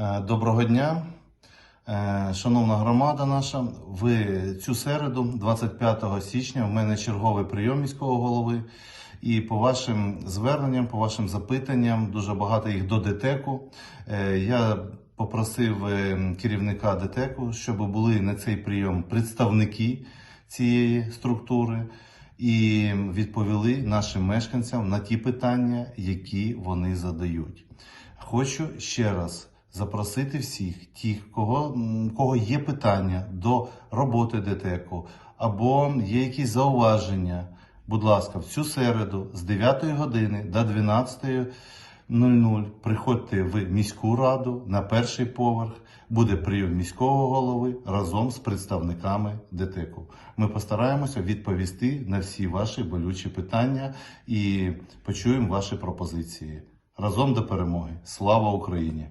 Е, Доброго дня, Е, шановна громада наша. Ви цю середу, 25 січня, в мене черговий прийом міського голови. І по вашим зверненням, по вашим запитанням, дуже багато їх до ДТЕКу. Е, Я попросив керівника ДТЕКу, щоб були на цей прийом представники цієї структури і відповіли нашим мешканцям на ті питання, які вони задають. Хочу ще раз запросити всіх, тих, кого, кого є питання до роботи ДТЕКу або є якісь зауваження. Будь ласка, в цю середу з 9 години до 12.00 приходьте в міську раду на перший поверх. Буде прийом міського голови разом з представниками ДТЕКу. Ми постараємося відповісти на всі ваші болючі питання і почуємо ваші пропозиції. Разом до перемоги. Слава Україні!